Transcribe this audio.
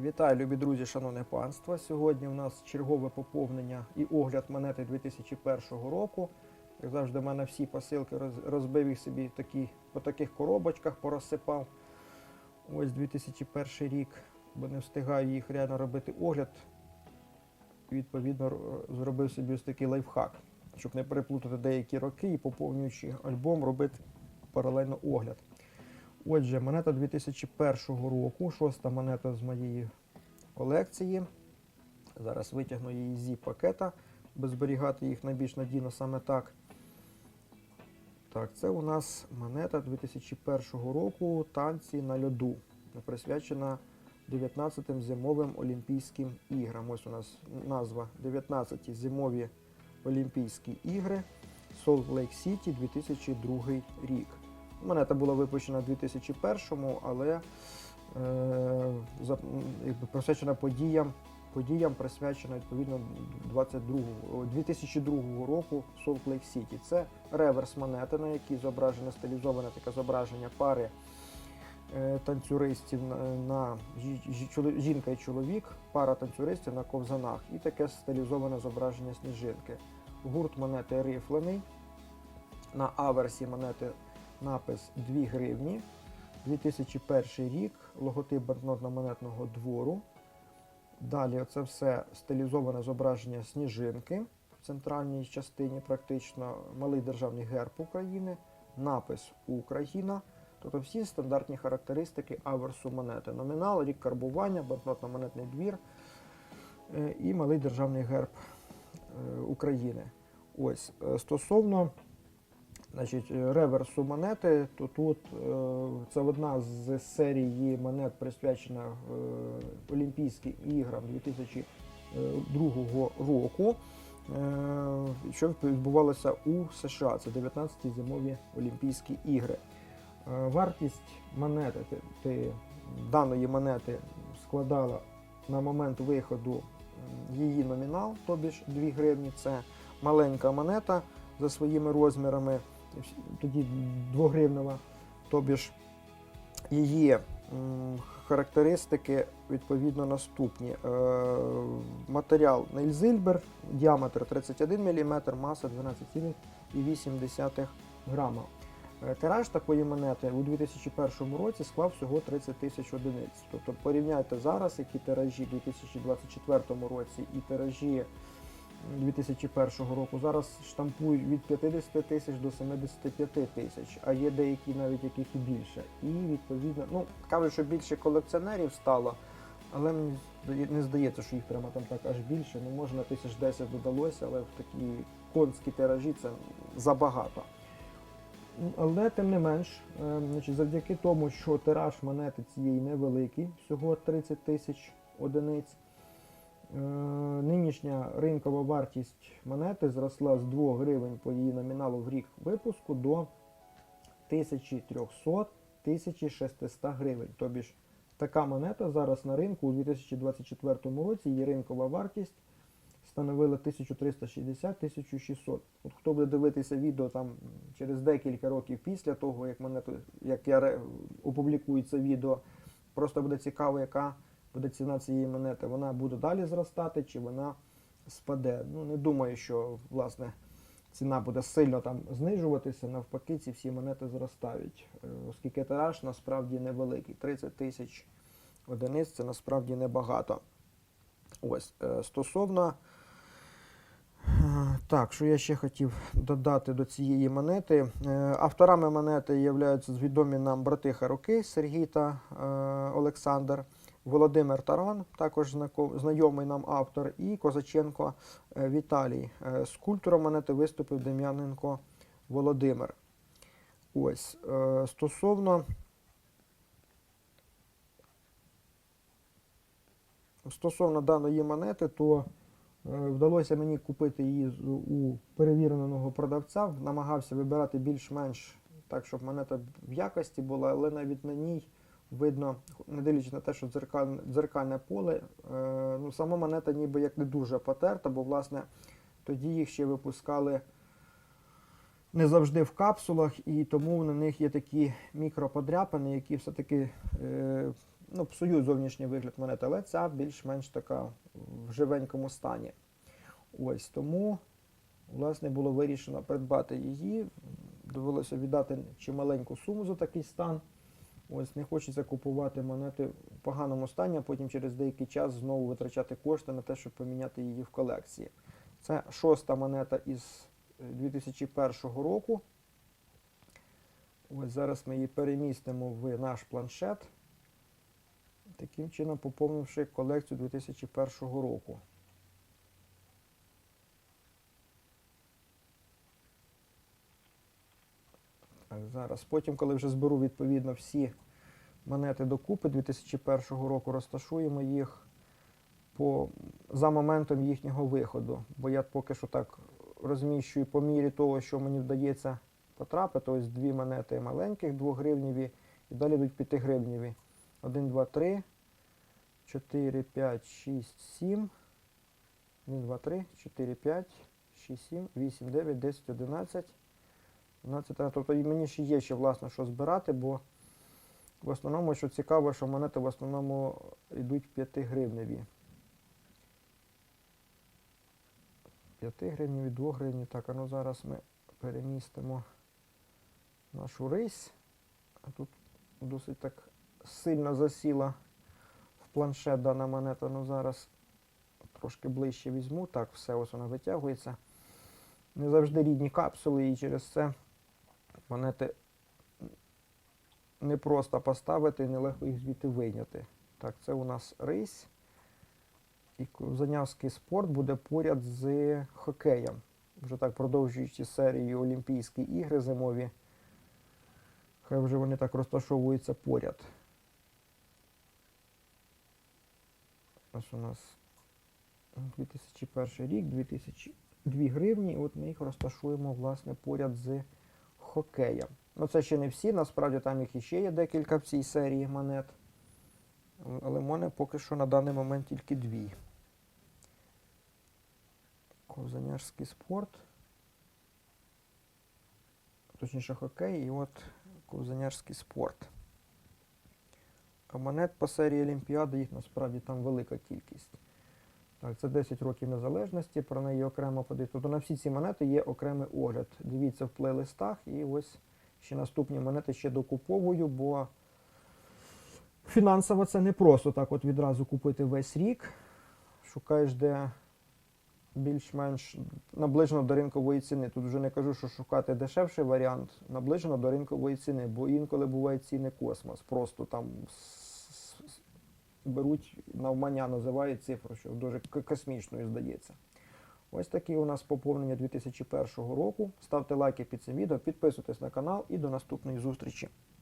Вітаю, любі друзі, шановне панство. Сьогодні у нас чергове поповнення і огляд монети 2001 року. Як завжди, в мене всі посилки роз- розбив їх собі такі, по таких коробочках, порозсипав. Ось 2001 рік, бо не встигаю їх реально робити огляд. Відповідно, зробив собі ось такий лайфхак, щоб не переплутати деякі роки і поповнюючи альбом, робити паралельно огляд. Отже, монета 2001 року, шоста монета з моєї колекції. Зараз витягну її з пакета, бо зберігати їх найбільш надійно саме так. Так, це у нас монета 2001 року танці на льоду, присвячена 19-тим зимовим Олімпійським іграм. Ось у нас назва 19-ті зимові Олімпійські ігри Salt Lake City 2002 рік. Монета була випущена в 2001-му, але е, якби, присвячена подіям, подіям присвячена відповідно 22, 2002 року в Salt Lake City. Це реверс монети, на якій зображено стилізоване таке зображення пари е, танцюристів на, жінка і чоловік, пара танцюристів на ковзанах і таке стилізоване зображення сніжинки. Гурт монети рифлений. На аверсі монети напис 2 гривні. 2001 рік, логотип банкнотно-монетного двору. Далі це все стилізоване зображення сніжинки в центральній частині, практично малий державний герб України, напис Україна. Тобто всі стандартні характеристики аверсу монети. Номінал, рік карбування, банкнотно-монетний двір е, і малий державний герб е, України. Ось е, стосовно Значить, е, реверсу монети, то тут е, це одна з серії монет, присвячена е, Олімпійським іграм 2002 року, що відбувалося у США. Це 19-ті зимові Олімпійські ігри. Вартість монети ти- ти- даної монети складала на момент виходу її номінал, тобі ж 2 гривні. Це маленька монета за своїми розмірами тоді 2 гривнева, тобі ж її характеристики відповідно наступні. Е, матеріал Нейльзильбер, діаметр 31 мм, маса 12,8 грама. Е, Тираж такої монети у 2001 році склав всього 30 тисяч одиниць. Тобто порівняйте зараз, які тиражі у 2024 році і тиражі 2001 року. Зараз штампують від 50 тисяч до 75 тисяч, а є деякі навіть яких і більше. І відповідно, ну кажуть, що більше колекціонерів стало, але мені не здається, що їх прямо там так аж більше. Ну, може на тисяч 10 додалося, але в такі конські тиражі це забагато. Ну, Але тим не менш, е, завдяки тому, що тираж монети цієї невеликий, всього 30 тисяч одиниць. Е, Нинішня ринкова вартість монети зросла з 2 гривень по її номіналу в рік випуску до 1300-1600 гривень. Тобі ж така монета зараз на ринку у 2024 році її ринкова вартість становила 1360-1600. От хто буде дивитися відео там через декілька років після того, як монету, як я опублікую це відео, просто буде цікаво, яка буде ціна цієї монети. Вона буде далі зростати чи вона спаде. Ну не думаю, що власне ціна буде сильно там знижуватися. Навпаки, ці всі монети зростають, Е, оскільки тираж насправді невеликий. 30 тисяч одиниць це насправді небагато. Ось е, стосовно. Е, Так, що я ще хотів додати до цієї монети. Авторами монети являються відомі нам брати Харуки Сергій та Олександр, Володимир Таран, також знайомий нам автор, і Козаченко е, Віталій. Е, Скульптором монети виступив Дем'яненко Володимир. Ось е, стосовно. Стосовно даної монети, то Е, Вдалося мені купити її у перевіреного продавця. Намагався вибирати більш-менш так, щоб монета в якості була, але навіть на ній видно, не дивлячись на те, що дзеркальне, дзеркальне поле, е, ну, сама монета ніби як не дуже потерта, бо власне тоді їх ще випускали не завжди в капсулах, і тому на них є такі мікроподряпини, які все-таки е, ну, псують зовнішній вигляд монети, але ця більш-менш така в живенькому стані. Ось тому, власне, було вирішено придбати її. Довелося віддати чималеньку суму за такий стан. Ось не хочеться купувати монети в поганому стані, а потім через деякий час знову витрачати кошти на те, щоб поміняти її в колекції. Це шоста монета із е, 2001 року. Ось зараз ми її перемістимо в наш планшет, таким чином поповнивши колекцію 2001 року. Зараз. Потім, коли вже зберу відповідно всі монети докупи 2001 року, розташуємо їх по, за моментом їхнього виходу. Бо я поки що так розміщую по мірі того, що мені вдається потрапити. Ось дві монети маленьких, 2 гривніві, і далі йдуть 5 гривніві. 1, 2, 3, 4, 5, 6, 7. 1, 2, 3, 4, 5, 6, 7, 8, 9, 10, 11. 12, тобто і мені ще є ще власне що збирати, бо в основному, що цікаво, що монети в основному йдуть 5 гривневі. 5 гривневі, 2 гривні. Так, а ну зараз ми перемістимо нашу рись. А тут досить так сильно засіла в планшет дана монета. Ну зараз трошки ближче візьму. Так, все ось вона витягується. Не завжди рідні капсули, і через це монети не просто поставити, нелегко їх звідти вийняти. Так, це у нас рись. І Ковзанявський спорт буде поряд з хокеєм. Вже так продовжуючи серію Олімпійські ігри зимові. Хай вже вони так розташовуються поряд. Ось у нас 2001 рік, 2002 гривні. І от ми їх розташуємо власне поряд з хокеєм. Ну це ще не всі, насправді там їх іще є декілька в цій серії монет. Але в мене поки що на даний момент тільки дві. Ковзанярський спорт. Точніше хокей і от ковзанярський спорт. А монет по серії Олімпіади їх насправді там велика кількість. Так, це 10 років незалежності, про неї окремо подивитися. Тобто на всі ці монети є окремий огляд. Дивіться в плейлистах і ось ще наступні монети ще докуповую, бо фінансово це не просто так от відразу купити весь рік. Шукаєш, де більш-менш наближено до ринкової ціни. Тут вже не кажу, що шукати дешевший варіант, наближено до ринкової ціни, бо інколи буває ціни космос. Просто там беруть навмання, називають цифру, що дуже космічною здається. Ось такі у нас поповнення 2001 року. Ставте лайки під цим відео, підписуйтесь на канал і до наступної зустрічі.